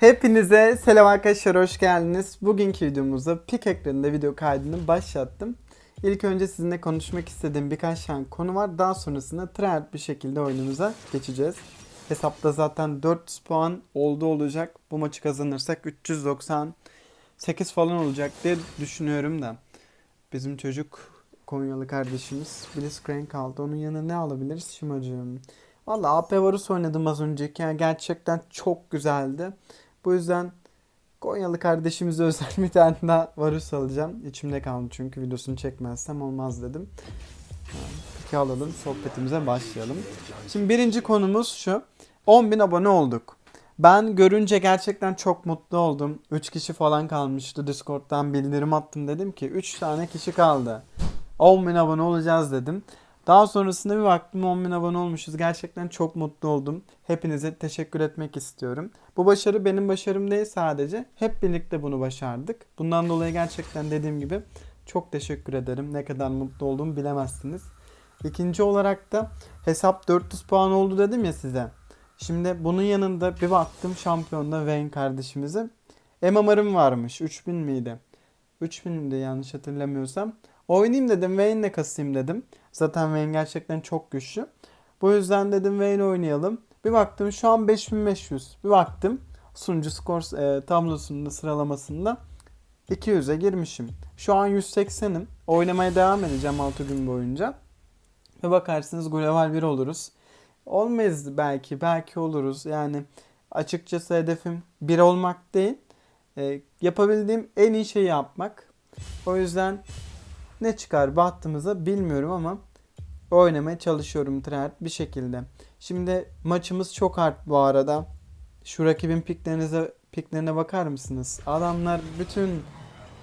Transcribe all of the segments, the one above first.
Hepinize selam arkadaşlar hoş geldiniz. Bugünkü videomuzda pik ekranında video kaydını başlattım. İlk önce sizinle konuşmak istediğim birkaç tane konu var. Daha sonrasında tryhard bir şekilde oyunumuza geçeceğiz. Hesapta zaten 400 puan oldu olacak. Bu maçı kazanırsak 398 falan olacak diye düşünüyorum da. Bizim çocuk Konyalı kardeşimiz Blitzcrank aldı. Onun yanına ne alabiliriz Şimacığım? Valla AP Varus oynadım az önceki. Yani gerçekten çok güzeldi. Bu yüzden Konyalı kardeşimize özel bir tane daha Varus alacağım. İçimde kaldı çünkü videosunu çekmezsem olmaz dedim. Peki alalım sohbetimize başlayalım. Şimdi birinci konumuz şu. 10.000 abone olduk. Ben görünce gerçekten çok mutlu oldum. 3 kişi falan kalmıştı. Discord'dan bildirim attım dedim ki 3 tane kişi kaldı. 10.000 abone olacağız dedim. Daha sonrasında bir baktım 10.000 abone olmuşuz. Gerçekten çok mutlu oldum. Hepinize teşekkür etmek istiyorum. Bu başarı benim başarım değil sadece. Hep birlikte bunu başardık. Bundan dolayı gerçekten dediğim gibi çok teşekkür ederim. Ne kadar mutlu olduğumu bilemezsiniz. İkinci olarak da hesap 400 puan oldu dedim ya size. Şimdi bunun yanında bir baktım şampiyonda Wayne kardeşimize. MMR'ım varmış. 3000 miydi? 3000 miydi yanlış hatırlamıyorsam. Oynayayım dedim Wayne'le kasayım dedim. Zaten Wayne gerçekten çok güçlü. Bu yüzden dedim Wayne oynayalım. Bir baktım şu an 5500. Bir baktım sunucu skor e, tablosunda sıralamasında 200'e girmişim. Şu an 180'im. Oynamaya devam edeceğim 6 gün boyunca. Ve bakarsınız Global 1 oluruz. Olmayız belki. Belki oluruz. Yani açıkçası hedefim 1 olmak değil. E, yapabildiğim en iyi şeyi yapmak. O yüzden ne çıkar bahtımıza bilmiyorum ama oynamaya çalışıyorum tryhard bir şekilde. Şimdi maçımız çok hard bu arada. Şu rakibin piklerinize piklerine bakar mısınız? Adamlar bütün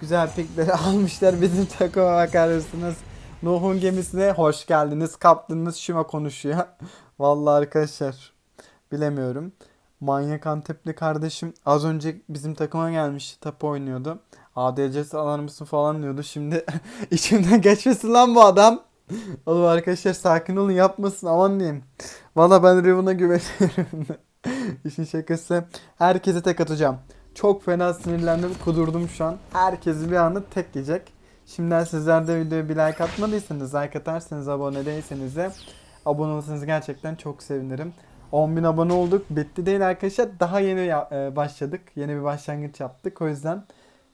güzel pikleri almışlar. Bizim takıma bakar mısınız? Nuh'un gemisine hoş geldiniz. Kaptanınız Şima konuşuyor. Vallahi arkadaşlar bilemiyorum. Manyak Antepli kardeşim az önce bizim takıma gelmişti. Tapu oynuyordu. ADC'si alır mısın falan diyordu. Şimdi içimden geçmesin lan bu adam. Oğlum arkadaşlar sakin olun yapmasın aman diyeyim. Valla ben Riven'a güveniyorum. İşin şakası. Herkese tek atacağım. Çok fena sinirlendim kudurdum şu an. Herkesi bir anda tek yiyecek. Şimdiden sizler de videoya bir like atmadıysanız like atarsanız abone değilseniz de abone olursanız gerçekten çok sevinirim. 10.000 abone olduk. Bitti değil arkadaşlar. Daha yeni e, başladık. Yeni bir başlangıç yaptık. O yüzden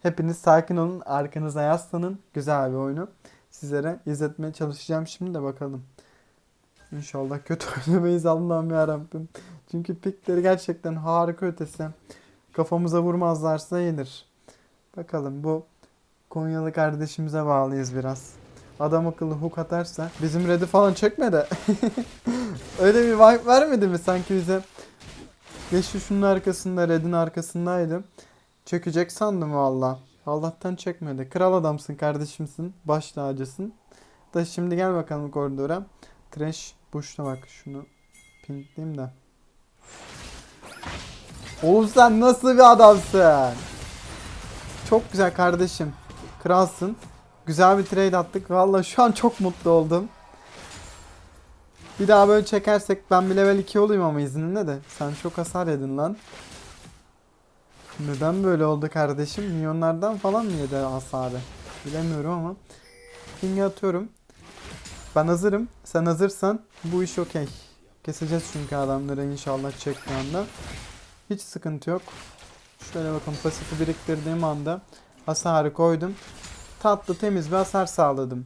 hepiniz sakin olun. Arkanıza yaslanın. Güzel bir oyunu sizlere izletmeye çalışacağım. Şimdi de bakalım. İnşallah kötü oynamayız Allah'ım yarabbim. Çünkü pikleri gerçekten harika ötesi. Kafamıza vurmazlarsa yenir. Bakalım bu Konyalı kardeşimize bağlıyız biraz. Adam akıllı hook atarsa bizim red'i falan çekme de. Öyle bir vibe vermedi mi sanki bize? Yeşil şunun arkasında, red'in arkasındaydı. Çökecek sandım valla. Allah'tan çekmedi. Kral adamsın kardeşimsin. Baş tacısın. Da şimdi gel bakalım koridora. Trash bush'ta bak şunu pinkleyeyim de. Oğlum sen nasıl bir adamsın? Çok güzel kardeşim. Kralsın. Güzel bir trade attık. Valla şu an çok mutlu oldum. Bir daha böyle çekersek ben bir level 2 olayım ama izninle de. Sen çok hasar yedin lan. Neden böyle oldu kardeşim? Milyonlardan falan mı yedi hasarı? Bilemiyorum ama. Ping'e atıyorum. Ben hazırım. Sen hazırsan bu iş okey. Keseceğiz çünkü adamları inşallah çektiği anda. Hiç sıkıntı yok. Şöyle bakın pasifi biriktirdiğim anda hasarı koydum. Tatlı temiz bir hasar sağladım.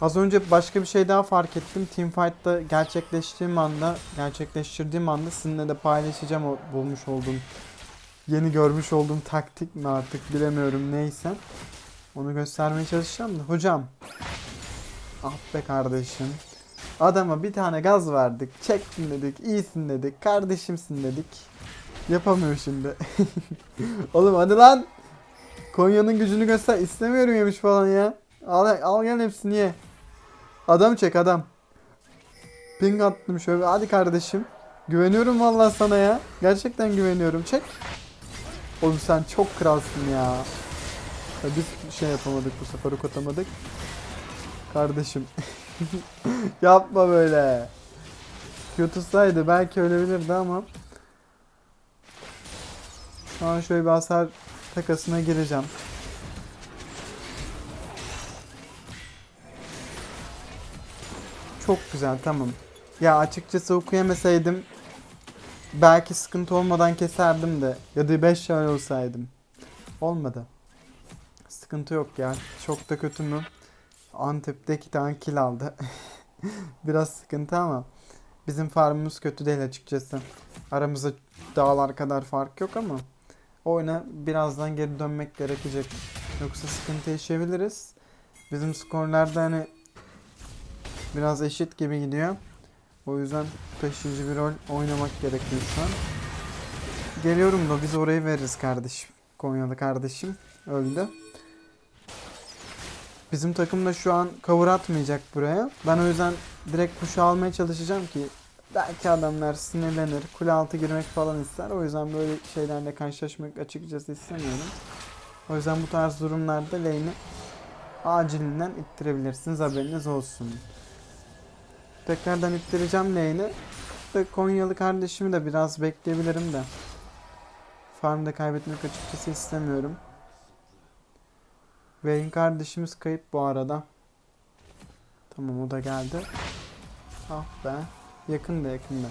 Az önce başka bir şey daha fark ettim. Teamfight'ta gerçekleştiğim anda, gerçekleştirdiğim anda sizinle de paylaşacağım o bulmuş olduğum yeni görmüş olduğum taktik mi artık bilemiyorum neyse. Onu göstermeye çalışacağım da. Hocam. Ah be kardeşim. Adama bir tane gaz verdik. Çektin dedik. iyisin dedik. Kardeşimsin dedik. Yapamıyor şimdi. Oğlum hadi lan. Konya'nın gücünü göster. İstemiyorum yemiş falan ya. Al, al gel hepsini ye. Adam çek adam. Ping attım şöyle. Hadi kardeşim. Güveniyorum vallahi sana ya. Gerçekten güveniyorum. Çek. Oğlum sen çok kralsın ya. ya biz şey yapamadık bu sefer ok. Kardeşim. Yapma böyle. Q tutsaydı belki ölebilirdi ama. Şu an şöyle bir hasar takasına gireceğim. Çok güzel tamam. Ya açıkçası okuyamasaydım belki sıkıntı olmadan keserdim de ya da 5 şöyle olsaydım. Olmadı. Sıkıntı yok ya. Çok da kötü mü? Antep'te 2 tane kill aldı. Biraz sıkıntı ama bizim farmımız kötü değil açıkçası. Aramızda dağlar kadar fark yok ama oyuna birazdan geri dönmek gerekecek. Yoksa sıkıntı yaşayabiliriz. Bizim skorlarda hani biraz eşit gibi gidiyor. O yüzden taşıyıcı bir rol oynamak gerekiyor şu an. Geliyorum da biz orayı veririz kardeşim. Konyalı kardeşim öldü. Bizim takım da şu an cover atmayacak buraya. Ben o yüzden direkt push almaya çalışacağım ki belki adamlar sinirlenir, kule altı girmek falan ister. O yüzden böyle şeylerle karşılaşmak açıkçası istemiyorum. O yüzden bu tarz durumlarda lane'i acilinden ittirebilirsiniz haberiniz olsun. Tekrardan ittireceğim lane'i. Ve Konyalı kardeşimi de biraz bekleyebilirim de. Farmda kaybetmek açıkçası istemiyorum. Vayne kardeşimiz kayıp bu arada. Tamam o da geldi. Ah be. Yakında yakında.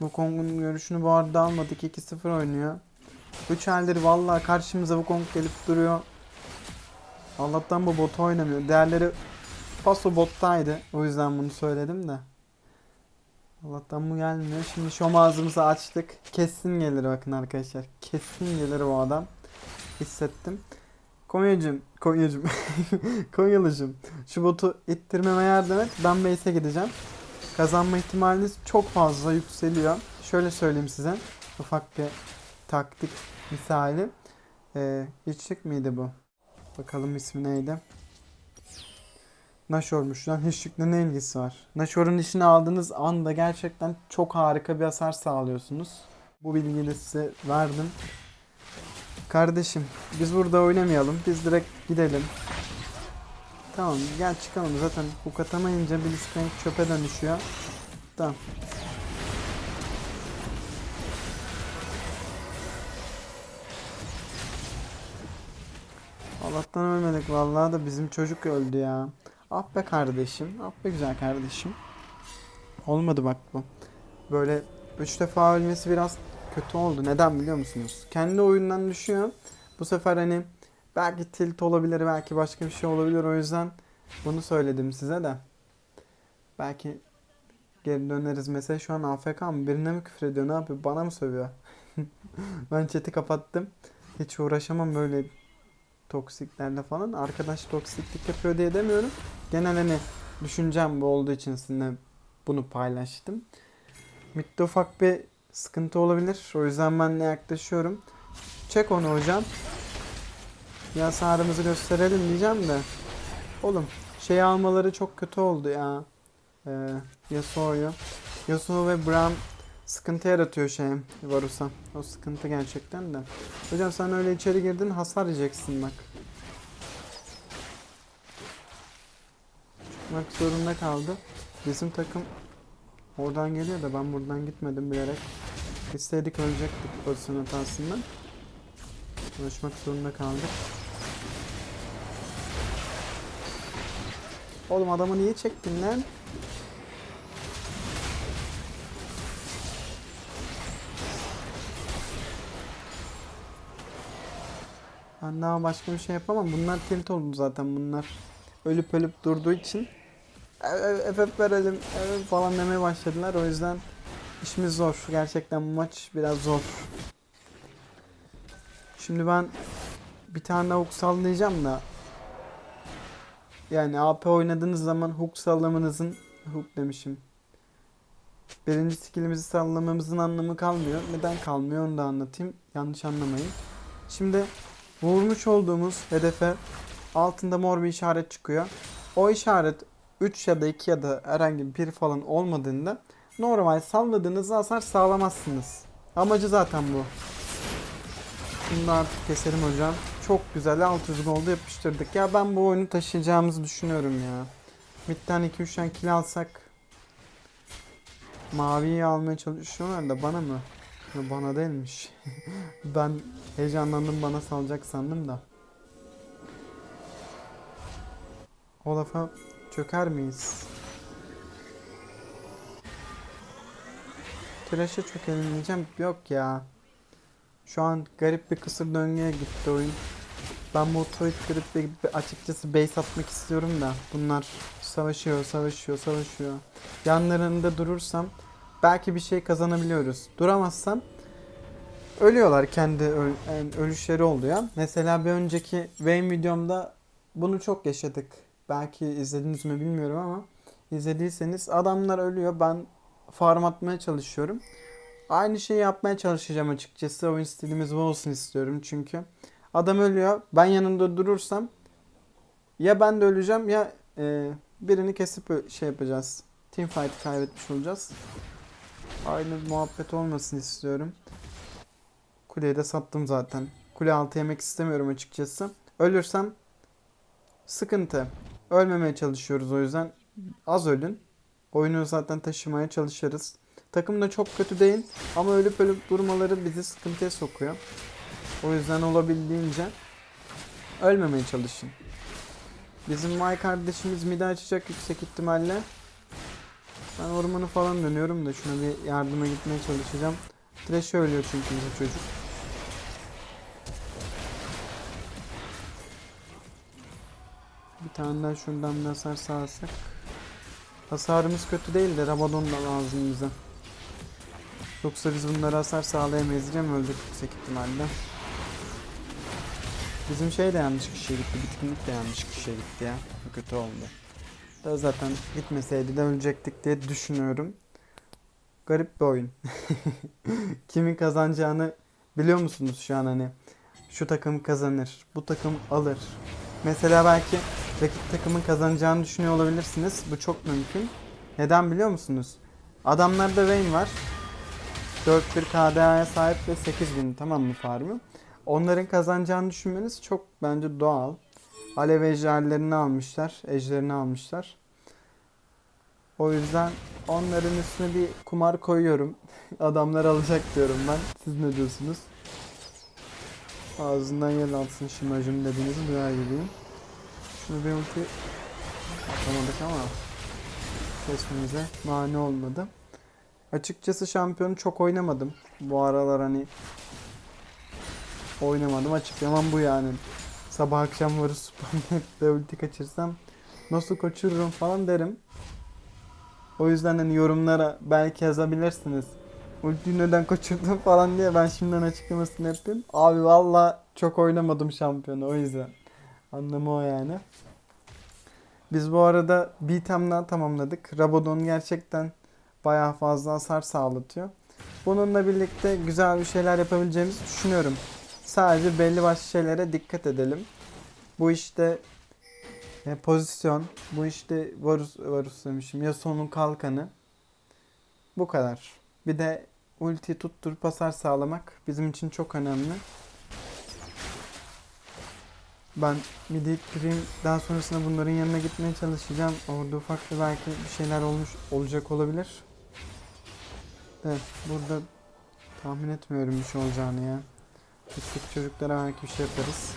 Bu Kong'un görüşünü bu arada almadık. 2-0 oynuyor. 3 eldir vallahi karşımıza bu Kong gelip duruyor. Allah'tan bu bot oynamıyor. Değerleri paso bottaydı. O yüzden bunu söyledim de. Allah'tan bu gelmiyor. Şimdi şom ağzımızı açtık. Kesin gelir bakın arkadaşlar. Kesin gelir o adam. Hissettim. Konyacım, Konyacım, Konyalıcım. Şu botu ittirmeme yardım et. Ben base'e gideceğim. Kazanma ihtimaliniz çok fazla yükseliyor. Şöyle söyleyeyim size. Ufak bir taktik misali. Ee, içlik miydi bu? Bakalım ismi neydi? Nashor'muş lan. Hiçlikle ne ilgisi var? Nashor'un işini aldığınız anda gerçekten çok harika bir hasar sağlıyorsunuz. Bu bilgiyi size verdim. Kardeşim biz burada oynamayalım. Biz direkt gidelim. Tamam gel çıkalım. Zaten bu katamayınca Blitzcrank çöpe dönüşüyor. Tamam. Allah'tan ölmedik vallahi da bizim çocuk öldü ya. Ah be kardeşim. Ah be güzel kardeşim. Olmadı bak bu. Böyle 3 defa ölmesi biraz kötü oldu. Neden biliyor musunuz? Kendi oyundan düşüyor. Bu sefer hani belki tilt olabilir, belki başka bir şey olabilir. O yüzden bunu söyledim size de. Belki geri döneriz. Mesela şu an AFK mı? Birine mi küfür ediyor? Ne yapıyor? Bana mı sövüyor? ben chat'i kapattım. Hiç uğraşamam böyle toksiklerle falan. Arkadaş toksiklik yapıyor diye demiyorum. Genel hani düşüncem bu olduğu için sizinle bunu paylaştım. Mid'de ufak bir sıkıntı olabilir. O yüzden ben de yaklaşıyorum. Çek onu hocam. Ya hasarımızı gösterelim diyeceğim de. Oğlum şey almaları çok kötü oldu ya. Ee, Yasuo'yu. Yasuo ve Braum sıkıntı yaratıyor şey Varus'a. O sıkıntı gerçekten de. Hocam sen öyle içeri girdin hasar yiyeceksin bak. Çıkmak zorunda kaldı. Bizim takım oradan geliyor da ben buradan gitmedim bilerek. İsteydik ölecektik pozisyon hatasından. Uğraşmak zorunda kaldık. Oğlum adamı niye çektin lan? Ben daha başka bir şey yapamam. Bunlar tilt oldu zaten bunlar. Ölüp ölüp durduğu için FF verelim falan demeye başladılar. O yüzden işimiz zor. Gerçekten bu maç biraz zor. Şimdi ben bir tane hook sallayacağım da yani AP oynadığınız zaman hook sallamanızın hook demişim. Birinci skillimizi sallamamızın anlamı kalmıyor. Neden kalmıyor onu da anlatayım. Yanlış anlamayın. Şimdi vurmuş olduğumuz hedefe altında mor bir işaret çıkıyor. O işaret 3 ya da 2 ya da herhangi bir falan olmadığında normal salladığınız hasar sağlamazsınız. Amacı zaten bu. Şimdi artık keselim hocam. Çok güzel 600 golda yapıştırdık. Ya ben bu oyunu taşıyacağımızı düşünüyorum ya. Mid'den 2-3 tane kill alsak Maviyi almaya çalışıyorlar da bana mı? Bana değilmiş. ben heyecanlandım bana salacak sandım da. Olaf'a çöker miyiz? Trash'e çökelim diyeceğim. Yok ya. Şu an garip bir kısır döngüye gitti oyun. Ben bu kırıp bir- bir açıkçası base atmak istiyorum da bunlar savaşıyor, savaşıyor, savaşıyor. Yanlarında durursam belki bir şey kazanabiliyoruz. Duramazsam ölüyorlar kendi öl- yani ölüşleri oluyor. Mesela bir önceki Vayne videomda bunu çok yaşadık. Belki izlediniz mi bilmiyorum ama izlediyseniz adamlar ölüyor. Ben farm atmaya çalışıyorum. Aynı şeyi yapmaya çalışacağım açıkçası. Oyun stilimiz bu olsun istiyorum çünkü. Adam ölüyor. Ben yanında durursam ya ben de öleceğim ya e, birini kesip şey yapacağız. Team fight kaybetmiş olacağız. Aynı muhabbet olmasın istiyorum. Kuleyi de sattım zaten. Kule altı yemek istemiyorum açıkçası. Ölürsem sıkıntı. Ölmemeye çalışıyoruz o yüzden. Az ölün. Oyunu zaten taşımaya çalışırız. Takım da çok kötü değil ama ölüp ölüp durmaları bizi sıkıntıya sokuyor. O yüzden olabildiğince ölmemeye çalışın. Bizim May kardeşimiz midi açacak yüksek ihtimalle. Ben ormanı falan dönüyorum da şuna bir yardıma gitmeye çalışacağım. Trash ölüyor çünkü bizim çocuk. Bir tane daha şuradan bir hasar sağlasak. Hasarımız kötü değil de Rabadon da lazım bize. Yoksa biz bunlara hasar sağlayamayız diyeceğim öldük yüksek ihtimalle. Bizim şey de yanlış kişiye gitti. Bitkinlik de yanlış kişiye gitti ya. Bu kötü oldu. Da zaten gitmeseydi de ölecektik diye düşünüyorum. Garip bir oyun. Kimin kazanacağını biliyor musunuz şu an hani? Şu takım kazanır, bu takım alır. Mesela belki rakip takımın kazanacağını düşünüyor olabilirsiniz. Bu çok mümkün. Neden biliyor musunuz? Adamlarda Vayne var. 4-1 KDA'ya sahip ve 8000 tamam mı farmı? Onların kazanacağını düşünmeniz çok bence doğal. Alev ejderlerini almışlar. Ejderini almışlar. O yüzden onların üstüne bir kumar koyuyorum. Adamlar alacak diyorum ben. Siz ne diyorsunuz? Ağzından yel alsın şimacım dediğinizi duyar gibiyim. Şunu bir ulti atamadık ama kesmemize mani olmadı. Açıkçası şampiyonu çok oynamadım. Bu aralar hani oynamadım. Açıklamam bu yani. Sabah akşam varı Supermarket'te ulti kaçırsam nasıl kaçırırım falan derim. O yüzden hani yorumlara belki yazabilirsiniz. Ultiyi neden kaçırdın falan diye ben şimdiden açıklamasını yapayım. Abi valla çok oynamadım şampiyonu o yüzden. Anlamı o yani. Biz bu arada bir item daha tamamladık. Rabadon gerçekten bayağı fazla hasar sağlatıyor. Bununla birlikte güzel bir şeyler yapabileceğimizi düşünüyorum. Sadece belli başlı şeylere dikkat edelim. Bu işte e, pozisyon, bu işte Varus, Varus demişim, Yasuo'nun kalkanı. Bu kadar. Bir de ulti tutturup hasar sağlamak bizim için çok önemli. Ben midi. Daha sonrasında bunların yanına gitmeye çalışacağım. Orada ufak bir belki bir şeyler olmuş olacak olabilir. Evet, burada tahmin etmiyorum bir şey olacağını ya. Küçük çocuklara belki bir şey yaparız.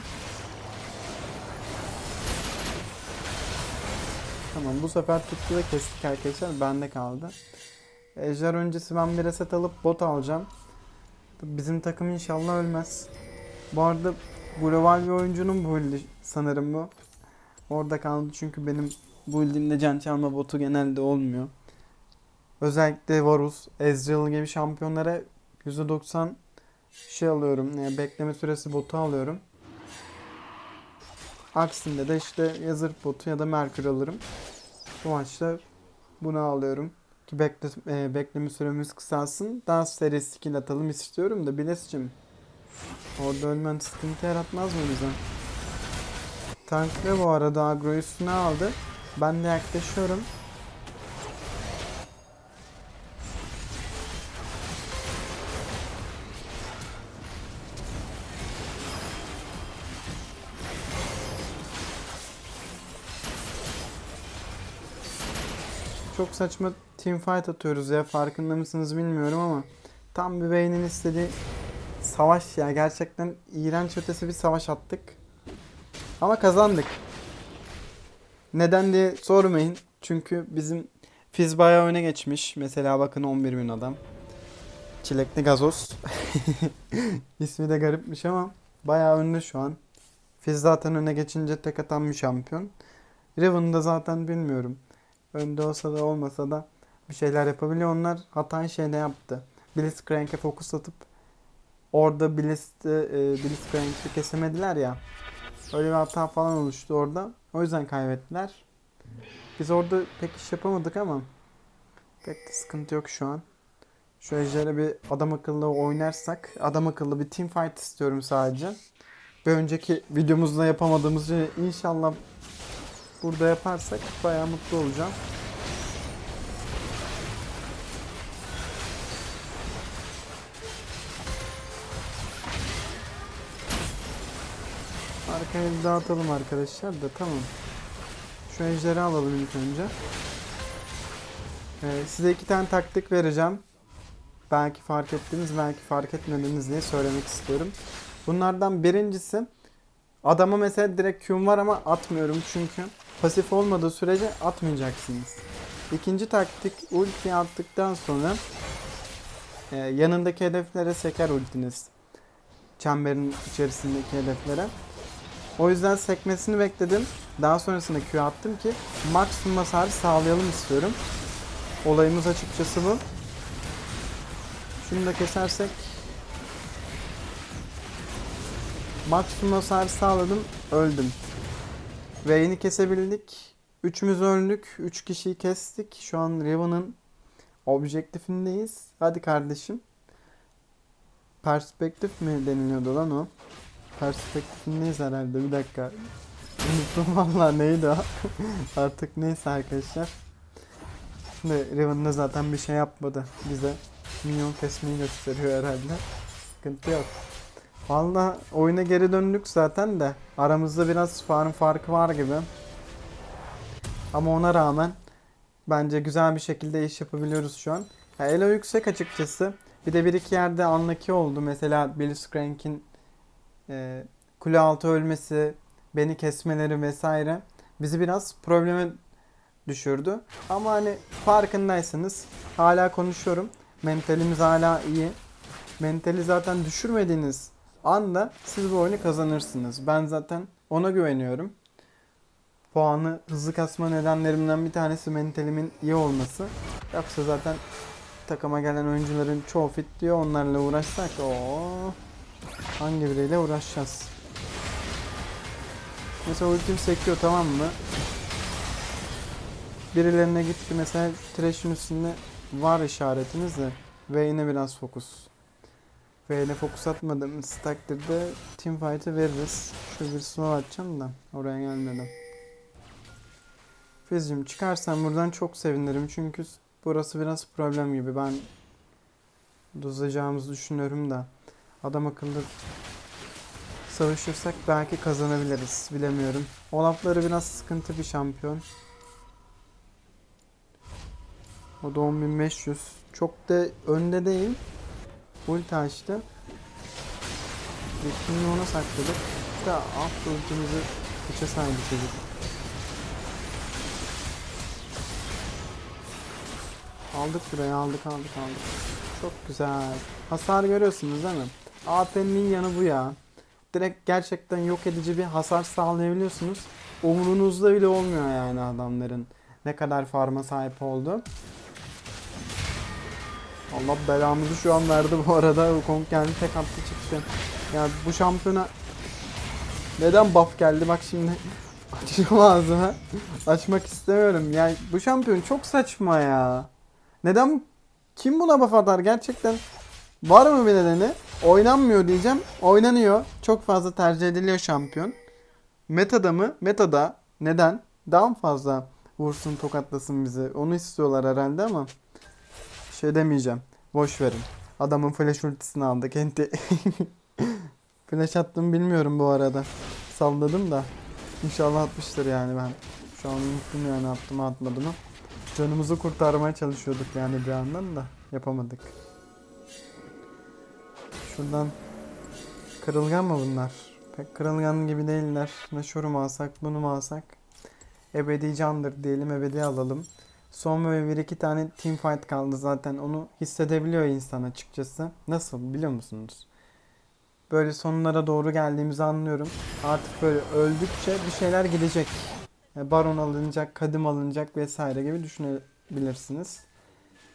Tamam bu sefer tuttu ve kestik arkadaşlar. Bende kaldı. Ejder öncesi ben bir reset alıp bot alacağım. Bizim takım inşallah ölmez. Bu arada global bir oyuncunun build'i sanırım bu. Orada kaldı çünkü benim build'imde can çalma botu genelde olmuyor. Özellikle Varus, Ezreal gibi şampiyonlara %90 şey alıyorum. Yani bekleme süresi botu alıyorum. Aksinde de işte Yazır botu ya da Merkür alırım. Bu maçta bunu alıyorum. Ki bekle, e, bekleme süremiz kısalsın. Daha seri skill atalım istiyorum da Biles'cim. Orada ölmen sıkıntı yaratmaz mı bize? Tanklı bu arada agro üstüne aldı. Ben de yaklaşıyorum. Çok saçma teamfight atıyoruz ya farkında mısınız bilmiyorum ama tam bir beynin istediği savaş ya gerçekten iğrenç ötesi bir savaş attık. Ama kazandık. Neden diye sormayın. Çünkü bizim Fizz bayağı öne geçmiş. Mesela bakın 11 bin adam. Çilekli gazoz. İsmi de garipmiş ama bayağı önde şu an. Fizz zaten öne geçince tek atan bir şampiyon. Riven da zaten bilmiyorum. Önde olsa da olmasa da bir şeyler yapabiliyor. Onlar hatayı şeyde yaptı. Blitzcrank'e fokus atıp orada Blitz, e, Blitzcrank'i kesemediler ya. Öyle bir hata falan oluştu orada. O yüzden kaybettiler. Biz orada pek iş yapamadık ama pek sıkıntı yok şu an. Şu ejderha bir adam akıllı oynarsak, adam akıllı bir team fight istiyorum sadece. Bir önceki videomuzda yapamadığımız şeyi inşallah burada yaparsak bayağı mutlu olacağım. Arkaya bir dağıtalım arkadaşlar da tamam. Şu ejderi alalım ilk önce. Ee, size iki tane taktik vereceğim. Belki fark ettiniz, belki fark etmediniz diye söylemek istiyorum. Bunlardan birincisi adama mesela direkt Q'm var ama atmıyorum çünkü pasif olmadığı sürece atmayacaksınız. İkinci taktik ulti attıktan sonra e, yanındaki hedeflere seker ultiniz. Çemberin içerisindeki hedeflere. O yüzden sekmesini bekledim. Daha sonrasında Q attım ki maksimum hasarı sağlayalım istiyorum. Olayımız açıkçası bu. Şunu da kesersek maksimum hasarı sağladım. Öldüm. Vayne'i kesebildik. Üçümüz öldük. Üç kişiyi kestik. Şu an Riven'ın objektifindeyiz. Hadi kardeşim. Perspektif mi deniliyordu lan o? Perspektifindeyiz herhalde. Bir dakika. Unuttum valla neydi o? Artık neyse arkadaşlar. Şimdi Riven de zaten bir şey yapmadı. Bize minyon kesmeyi gösteriyor herhalde. Sıkıntı yok. Valla oyuna geri döndük zaten de. Aramızda biraz farm farkı var gibi. Ama ona rağmen bence güzel bir şekilde iş yapabiliyoruz şu an. Ya Elo yüksek açıkçası. Bir de bir iki yerde unlucky oldu. Mesela Blitzcrank'in e, kule altı ölmesi, beni kesmeleri vesaire bizi biraz probleme düşürdü. Ama hani farkındaysanız hala konuşuyorum. Mentalimiz hala iyi. Mentali zaten düşürmediğiniz anda siz bu oyunu kazanırsınız. Ben zaten ona güveniyorum. Puanı hızlı kasma nedenlerimden bir tanesi mentalimin iyi olması. Yoksa zaten takıma gelen oyuncuların çoğu fit diyor. Onlarla uğraşsak o hangi biriyle uğraşacağız? Mesela ultim sekiyor tamam mı? Birilerine gitti mesela Thresh'in üstünde var işaretiniz de Vayne'e biraz fokus. Vayne'e fokus atmadığımız takdirde teamfight'ı veririz. Şöyle bir slow atacağım da oraya gelmedim. Fizz'cim çıkarsan buradan çok sevinirim çünkü burası biraz problem gibi. Ben dozacağımızı düşünüyorum da adam akıllı savaşırsak belki kazanabiliriz. Bilemiyorum. Olaf'ları biraz sıkıntı bir şampiyon. O da 10.500. Çok da önde değil. Ulti açtı. Bekini ona sakladık. Da alt ultimizi kıça saydı çocuk. Aldık burayı aldık aldık aldık. Çok güzel. Hasar görüyorsunuz değil mi? AP'nin yanı bu ya. Direkt gerçekten yok edici bir hasar sağlayabiliyorsunuz. Umurunuzda bile olmuyor yani adamların ne kadar farma sahip oldu. Allah belamızı şu an verdi bu arada. Kong kendi tek attı çıktı. Yani bu şampiyona neden buff geldi bak şimdi açacağım ağzını. Açmak istemiyorum. Yani bu şampiyon çok saçma ya. Neden kim buna buff atar gerçekten? Var mı bir nedeni? Oynanmıyor diyeceğim. Oynanıyor. Çok fazla tercih ediliyor şampiyon. Meta'da mı? Meta'da. Neden? Daha fazla vursun tokatlasın bizi? Onu istiyorlar herhalde ama şey demeyeceğim. Boş verin. Adamın flash ultisini aldı kendi. flash attım bilmiyorum bu arada. Salladım da. İnşallah atmıştır yani ben. Şu an unuttum yani attım atmadım mı. Canımızı kurtarmaya çalışıyorduk yani bir yandan da yapamadık. Şuradan kırılgan mı bunlar? Pek kırılgan gibi değiller. Ne şunu mu alsak bunu mu alsak? Ebedi candır diyelim ebedi alalım. Son böyle bir iki tane team fight kaldı zaten onu hissedebiliyor insan açıkçası. Nasıl biliyor musunuz? Böyle sonlara doğru geldiğimizi anlıyorum. Artık böyle öldükçe bir şeyler gidecek. Baron alınacak, kadim alınacak vesaire gibi düşünebilirsiniz.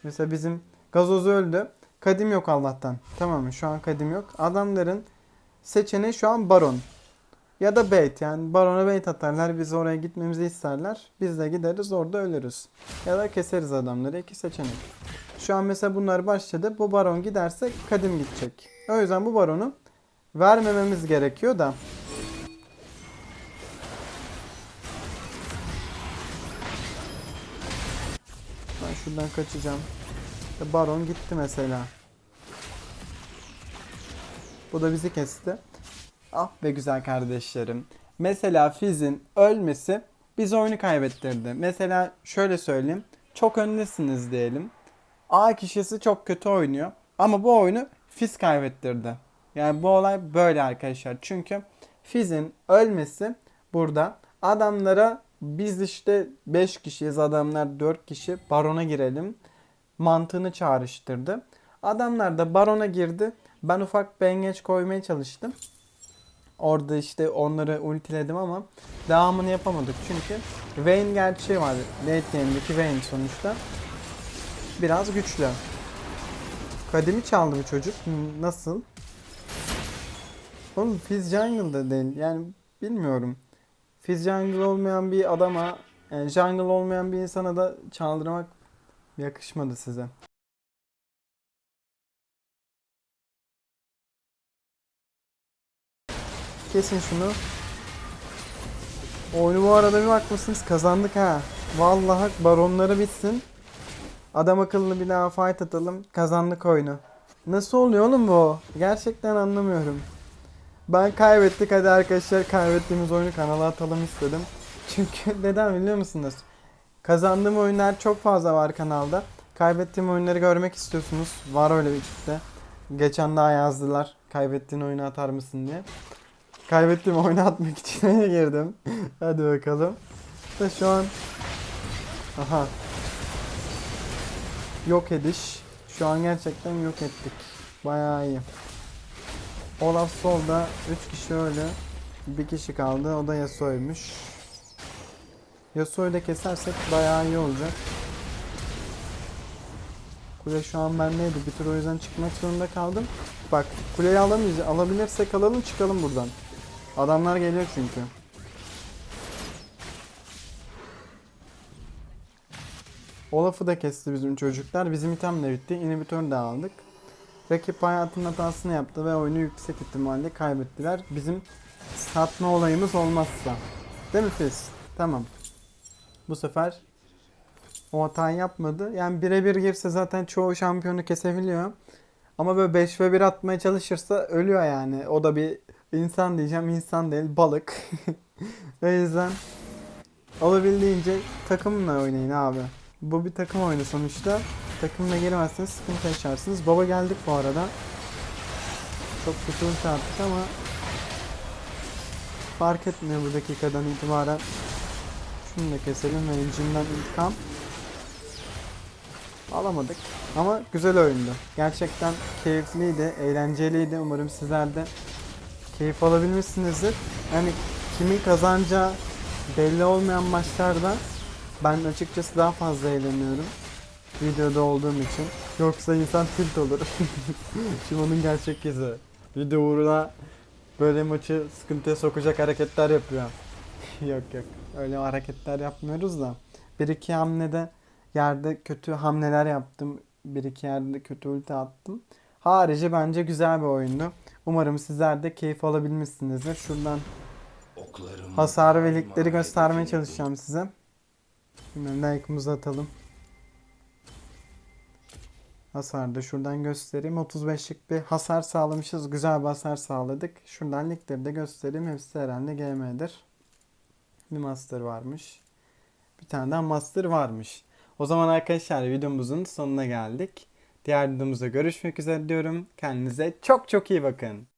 Mesela bizim gazoz öldü. Kadim yok Allah'tan. Tamam mı? Şu an kadim yok. Adamların seçeneği şu an baron. Ya da bait yani barona bait atarlar. Biz oraya gitmemizi isterler. Biz de gideriz orada ölürüz. Ya da keseriz adamları. İki seçenek. Şu an mesela bunlar başladı. Bu baron giderse kadim gidecek. O yüzden bu baronu vermememiz gerekiyor da. Ben şuradan kaçacağım. Baron gitti mesela. Bu da bizi kesti. Ah be güzel kardeşlerim. Mesela Fizz'in ölmesi biz oyunu kaybettirdi. Mesela şöyle söyleyeyim. Çok öndesiniz diyelim. A kişisi çok kötü oynuyor. Ama bu oyunu Fizz kaybettirdi. Yani bu olay böyle arkadaşlar. Çünkü Fizz'in ölmesi burada adamlara biz işte 5 kişiyiz adamlar 4 kişi barona girelim mantığını çağrıştırdı. Adamlar da barona girdi. Ben ufak bir engeç koymaya çalıştım. Orada işte onları ultiledim ama devamını yapamadık. Çünkü Vayne gerçeği var. Late game'deki Vayne sonuçta. Biraz güçlü. Kademi çaldı bu çocuk. Nasıl? Oğlum Fizz Jungle'da değil. Yani bilmiyorum. Fizz Jungle olmayan bir adama, yani Jungle olmayan bir insana da çaldırmak yakışmadı size. Kesin şunu. Oyunu bu arada bir bakmışsınız kazandık ha. Vallahi baronları bitsin. Adam akıllı bir daha fight atalım. Kazandık oyunu. Nasıl oluyor oğlum bu? Gerçekten anlamıyorum. Ben kaybettik hadi arkadaşlar kaybettiğimiz oyunu kanala atalım istedim. Çünkü neden biliyor musunuz? Kazandığım oyunlar çok fazla var kanalda. Kaybettiğim oyunları görmek istiyorsunuz. Var öyle bir kitle. Geçen daha yazdılar. Kaybettiğin oyunu atar mısın diye. Kaybettiğim oyunu atmak için girdim. Hadi bakalım. İşte şu an Aha. Yok ediş. Şu an gerçekten yok ettik. Bayağı iyi. Olaf solda 3 kişi öyle. Bir kişi kaldı. O da Yasuo'ymuş. Yasuo'yu da kesersek bayağı iyi olacak. Kule şu an bendeydi. Bir tur o yüzden çıkmak zorunda kaldım. Bak kuleyi alamayacağız. Alabilirsek alalım çıkalım buradan. Adamlar geliyor çünkü. Olaf'ı da kesti bizim çocuklar. Bizim item de bitti. İnhibitör de aldık. Rakip hayatının hatasını yaptı ve oyunu yüksek ihtimalle kaybettiler. Bizim satma olayımız olmazsa. Değil mi Fizz? Tamam. Bu sefer o hatayı yapmadı. Yani birebir girse zaten çoğu şampiyonu kesebiliyor. Ama böyle 5 ve 1 atmaya çalışırsa ölüyor yani. O da bir insan diyeceğim. insan değil balık. o yüzden olabildiğince takımla oynayın abi. Bu bir takım oyunu sonuçta. Takımla giremezseniz sıkıntı yaşarsınız. Baba geldik bu arada. Çok kötü ulti attık ama fark etmiyor bu dakikadan itibaren. Şunu da keselim ve Engine'den intikam. Alamadık. Ama güzel oyundu. Gerçekten keyifliydi, eğlenceliydi. Umarım sizler de keyif alabilmişsinizdir. Yani kimin kazanacağı belli olmayan maçlarda ben açıkçası daha fazla eğleniyorum. Videoda olduğum için. Yoksa insan tilt olur. Şimdi onun gerçek yüzü. Video uğruna böyle maçı sıkıntıya sokacak hareketler yapıyor. yok yok. Öyle hareketler yapmıyoruz da. Bir iki hamlede yerde kötü hamleler yaptım. Bir iki yerde kötü ulti attım. Harici bence güzel bir oyundu. Umarım sizler de keyif alabilmişsinizdir. Şuradan hasar ve ligleri göstermeye çalışacağım size. Hemen like'ımızı atalım. Hasar da şuradan göstereyim. 35'lik bir hasar sağlamışız. Güzel bir hasar sağladık. Şuradan ligleri de göstereyim. Hepsi herhalde GM'dir. Bir master varmış. Bir tane daha master varmış. O zaman arkadaşlar videomuzun sonuna geldik. Diğer videomuzda görüşmek üzere diyorum. Kendinize çok çok iyi bakın.